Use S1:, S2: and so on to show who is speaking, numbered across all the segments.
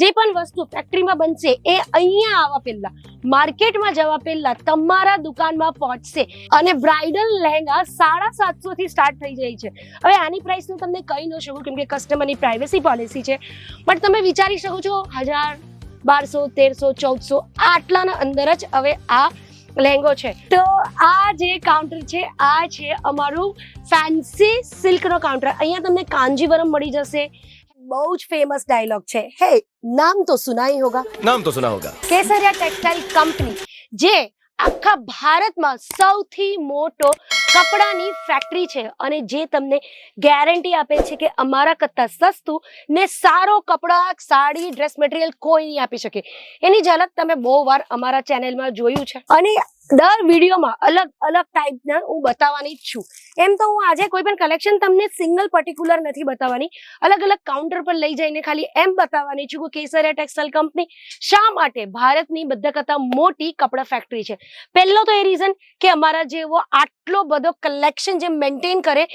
S1: જે પણ વસ્તુ ફેક્ટરીમાં બનશે એ અહીંયા આવવા પહેલા. માર્કેટમાં જવા પહેલા તમારા દુકાનમાં પહોંચશે અને બ્રાઇડલ લહેંગા સાડા સાતસો થી સ્ટાર્ટ થઈ જાય છે. હવે આની પ્રાઇસ હું તમને કહી ન શકું કેમ કે કસ્ટમરની પ્રાઇવેસી પોલિસી છે. પણ તમે વિચારી શકો છો હજાર, બારસો, તેરસો, ચૌદસો આટલાના અંદર જ હવે આ લહેંગો છે. તો આ જે કાઉન્ટર છે, આ છે અમારું ફેન્સી સિલ્કનો કાઉન્ટર અહીંયા તમને કાંજીવરમ મળી જશે. બહુ જ ફેમસ ડાયલોગ છે. હે નામ તો સુનાઈ હોગા
S2: नाम तो सुना होगा
S1: કેસરિયા ટેક્સટાઇલ કંપની જે આખા ભારતમાં સૌથી મોટો કપડાની ફેક્ટરી છે અને જે તમને ગેરંટી આપે છે કે અમારા કરતાં સસ્તું ને સારો કપડા સાડી ડ્રેસ મટીરિયલ કોઈ નહીં આપી શકે એની ઝલક તમે બહુ વાર અમારા ચેનલમાં જોયું છે અને દર વિડીયોમાં અલગ અલગ ટાઈપના હું બતાવવાની જ છું. એમ તો હું આજે કોઈ પણ કલેક્શન તમને સિંગલ પર્ટિક્યુલર નથી બતાવવાની. અલગ અલગ કાઉન્ટર પર લઈ જઈને ખાલી એમ બતાવવાની છું કે કેસરિયા ટેક્સટાઇલ કંપની શા માટે ભારતની બધા કરતાં મોટી કપડા ફેક્ટરી છે. પહેલો તો એ રીઝન કે અમારા જેવો આટલો બધો કલેક્શન જે મેન્ટેન કરે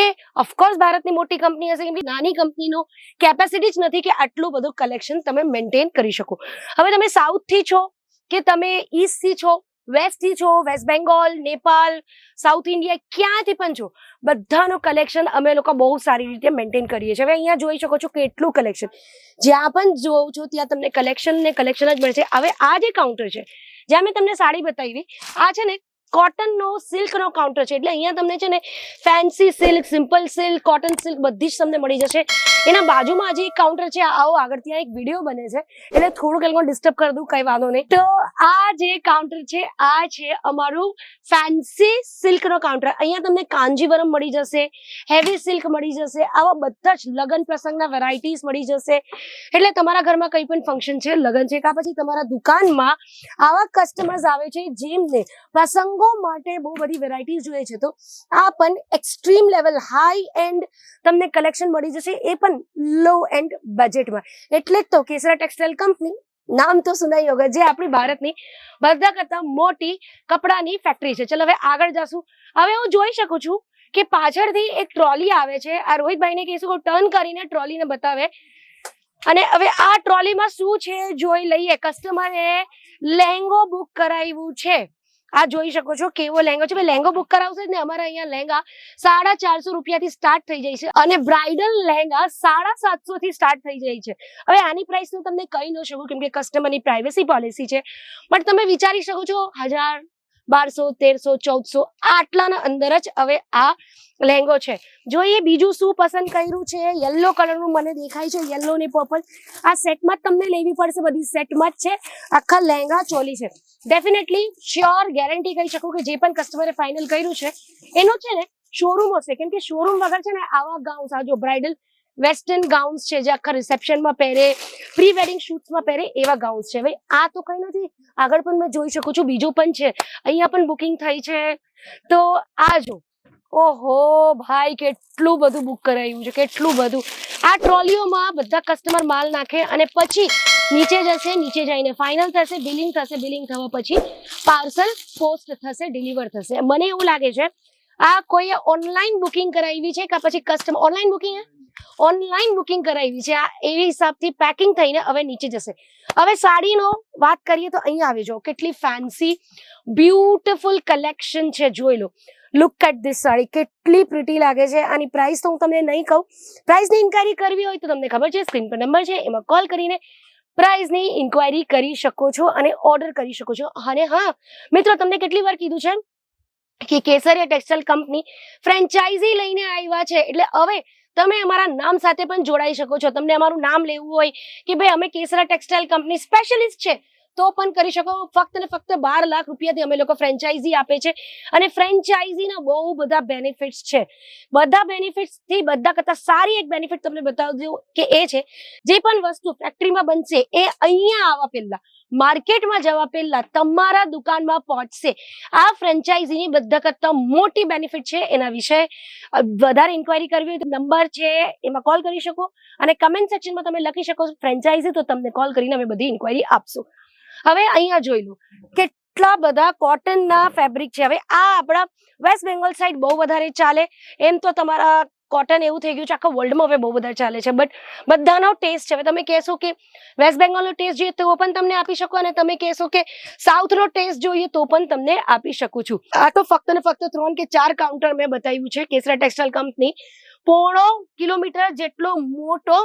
S1: એ ઓફકોર્સ ભારતની મોટી કંપની હશે, કેમ કે નાની કંપનીનો કેપેસિટી જ નથી કે આટલું બધું કલેક્શન તમે મેન્ટેન કરી શકો. હવે તમે સાઉથથી છો કે તમે ઈસ્ટથી છો? વેસ્ટથી છો waste Bengal Nepal south India ક્યાંથી પણ છો, બધાનું કલેક્શન અમે લોકો બહુ સારી રીતે મેન્ટેન કરીએ છીએ. હવે અહીંયા જોઈ શકો છો કેટલું કલેક્શન જ્યાં પણ જોઉં છો, ત્યાં તમને કલેક્શન ને કલેક્શન જ મળશે. હવે આ જે કાઉન્ટર છે, જ્યાં મેં તમને સાડી બતાવી, આ છે ને કોટનનો સિલ્કનો કાઉન્ટર છે. એટલે અહીંયા તમને છે ને fancy silk simple silk cotton silk બધી જ તમને મળી જશે. એના બાજુમાં જે એક કાઉન્ટર છે. આવો આગળ ત્યાં એક વીડિયો બને છે. એટલે થોડુંક એ લોકો ડિસ્ટર્બ કરી દઉં, કઈ વાંધો નહીં. તો આ જે કાઉન્ટર છે, આ છે અમારું ફેન્સી સિલ્કનો કાઉન્ટર અહીંયા તમને કાંજીવરમ મળી જશે હેવી સિલ્ક મળી જશે, આવા બધા જ લગ્ન પ્રસંગના વેરાયટીઝ મળી જશે. એટલે તમારા ઘરમાં કંઈ પણ ફંક્શન છે, લગ્ન છે, કાં પછી તમારા દુકાનમાં આવા કસ્ટમર્સ આવે છે જેમને પ્રસંગો માટે બહુ બધી વેરાયટીઝ જોઈએ છે. તો આ પણ એક્સ્ટ્રીમ લેવલ હાઈ એન્ડ તમને કલેક્શન મળી જશે. એ પણ લો એન્ડ બજેટમાં એટલે જ તો કેસરા ટેક્સટાઇલ કંપની નામ તો સુનાઈ હોગા, જે આપણી ભારતની બધા કરતા મોટી કપડાની ફેક્ટરી છે. ચલો હવે આગળ જશું. હવે હું જોઈ શકું છું કે પાછળથી એક ટ્રોલી આવે છે. આ રોહિતભાઈને કહીશું ટર્ન કરીને ટ્રોલીને બતાવે. અને હવે આ ટ્રોલીમાં શું છે જોઈ લઈએ. કસ્ટમરે લહેંગો બુક કરાવ્યું છે. આ જોઈ શકો છો કેવો લહેંગો છે. લેંગો બુક કરાવશે ને. અમારા અહીંયા લહેંગા સાડા ચારસો રૂપિયાથી સ્ટાર્ટ થઈ જાય છે. અને બ્રાઇડલ લહેંગા સાડા સાતસો થી સ્ટાર્ટ થઈ જાય છે. હવે આની પ્રાઇસ હું તમને કહી ન શકું, કેમ કે કસ્ટમરની પ્રાઇવેસી પોલિસી છે. બટ તમે વિચારી શકો છો, હજાર, બારસો, તેરસો, ચૌદસો, આટલાના અંદર જ હવે આ લહેંગો છે. જોઈએ બીજું શું પસંદ કર્યું છે? યલો કલરનું મને દેખાય છે યલો ને પર્પલ આ સેટમાં જ તમને લેવી પડશે, બધી સેટમાં જ છે. આખા લહેંગા ચોલી છે. ડેફિનેટલી શ્યોર ગેરંટી કહી શકું કે જે પણ કસ્ટમરે ફાઇનલ કર્યું છે, એનું છે ને શોરૂમ હશે. કેમ કે શોરૂમ વગર છે ને આવા ગાઉન્સ આ જો બ્રાઇડલ વેસ્ટર્ન ગાઉન્સ છે જે આખા રિસેપ્શનમાં પહેરે પ્રી વેડિંગ શૂટ્સમાં પહેરે એવા ગાઉન્સ છે. ભાઈ, આ તો કઈ નથી. આગળ પણ મેં જોઈ શકું છું. બીજું પણ છે. અહીંયા પણ બુકિંગ થઈ છે. તો આ જો. ઓહો, ભાઈ, કેટલું બધું બુક કરાયું છે. કેટલું બધું. આ ટ્રોલીઓમાં બધા કસ્ટમર માલ નાખે અને પછી નીચે જશે, નીચે જઈને ફાઇનલ થશે બિલિંગ થશે બિલિંગ થવા પછી પાર્સલ પોસ્ટ થશે ડિલિવર થશે. મને એવું લાગે છે, આ કોઈએ ઓનલાઈન બુકિંગ કરાવી છે કે પછી customer online booking online booking કરાવી છે. આ એવી હિસાબથી પેકિંગ થઈને હવે નીચે જશે. હવે સાડીનો વાત કરીએ તો અહીંયા આવી જાઓ. કેટલી ફેન્સી બ્યુટીફુલ કલેક્શન છે, જોઈ લો. Look at this sari. કેટલી પ્રિટી લાગે છે. આની પ્રાઇસ તો હું તમને નહીં કહું. પ્રાઇસની ઇન્કવાયરી કરવી હોય તો તમને ખબર છે સ્ક્રીન પર નંબર છે. એમાં કોલ કરીને પ્રાઇસની ઇન્ક્વાયરી કરી શકો છો અને ઓર્ડર કરી શકો છો. અને હા, મિત્રો, તમને કેટલી વાર કીધું છે કે કેસરિયા ટેક્સટાઇલ કંપની ફ્રેન્ચાઇઝી લઈને આવ્યા છે. એટલે હવે તમે અમારા નામ સાથે પણ જોડાઈ શકો છો. તમને અમારું નામ લેવું હોય કે ભાઈ, અમે કેસરા ટેક્સટાઇલ કંપની સ્પેશિયલિસ્ટ છે. તો પણ કરી શકો. ફક્ત ને ફક્ત બાર લાખ રૂપિયાથી અમે લોકો ફ્રેન્ચાઇઝી આપે છે. અને ફ્રેન્ચાઇઝીના બહુ બધા બેનિફિટ્સ છે. બધા બેનિફિટ્સથી બધા કરતાં સારી એક બેનિફિટ તમને બતાવી દઉં કે એ છે, જે પણ વસ્તુ ફેક્ટરીમાં બનશે એ અહીંયા આવવા પહેલાં, માર્કેટમાં જવા પહેલા તમારા દુકાનમાં પહોંચશે. આ ફ્રેન્ચાઇઝીની બધા કરતા મોટી બેનિફિટ છે એના વિશે વધારે ઇન્ક્વાયરી કરવી હોય તો નંબર છે, એમાં કોલ કરી શકો. અને કમેન્ટ સેક્શનમાં તમે લખી શકો ફ્રેન્ચાઇઝી તો તમને કોલ કરીને અમે બધી ઇન્ક્વાયરી આપશું. હવે અહીંયા જોઈ લો. કેટલા બધા કોટનના ફેબ્રિક છે. હવે આ આપણા વેસ્ટ બેંગોલ સાઈડ બહુ વધારે ચાલે. એમ તો તમારા કોટન એવું થઈ ગયું છે, આખા વર્લ્ડમાં હવે બહુ બધા ચાલે છે. બટ બધાનો ટેસ્ટ છે. હવે તમે કહેશો કે વેસ્ટ બેંગોલનો ટેસ્ટ જોઈએ તો પણ તમને આપી શકો અને તમે કહેશો કે સાઉથનો ટેસ્ટ જોઈએ તો પણ તમને આપી શકું છું. આ તો ફક્ત ને ફક્ત ત્રણ કે ચાર કાઉન્ટર મેં બતાવ્યું છે, કેસરા ટેક્સટાઇલ કંપની પોણો કિલોમીટર જેટલો મોટો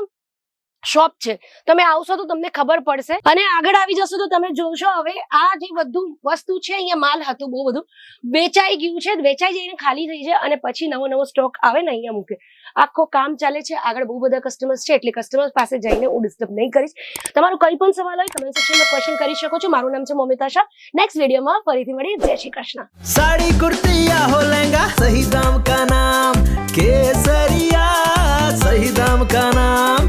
S1: શોપ છે. તમે આવશો તો તમને ખબર પડશે. અને આગળ આવી જશો તો તમે જોશો હવે આ જે બધું વસ્તુ છે, અહીંયા માલ હતો બહુ બધું, વેચાઈ ગયું છે, વેચાઈ જઈને ખાલી થઈ છે અને પછી નવો નવો સ્ટોક આવે ને અહીંયા મૂકે. આખો કામ ચાલે છે, આગળ બહુ બધા કસ્ટમર્સ છે, એટલે કસ્ટમર્સ પાસે જઈને હું ડિસ્ટર્બ નહીં કરીશ. તમારો કઈ પણ સવાલ હોય કમેન્ટ સેક્શનમાં ક્વેશ્ચન કરી શકો છો. મારું નામ છે મોમિતા શાહ. નેક્સ્ટ વિડીયોમાં ફરીથી મળીએ. જય શ્રી કૃષ્ણ.
S2: સાડી કુર્તી હો લહેંગા સહી દામ કા નામ, કેસરિયા, સહી દામ કા નામ.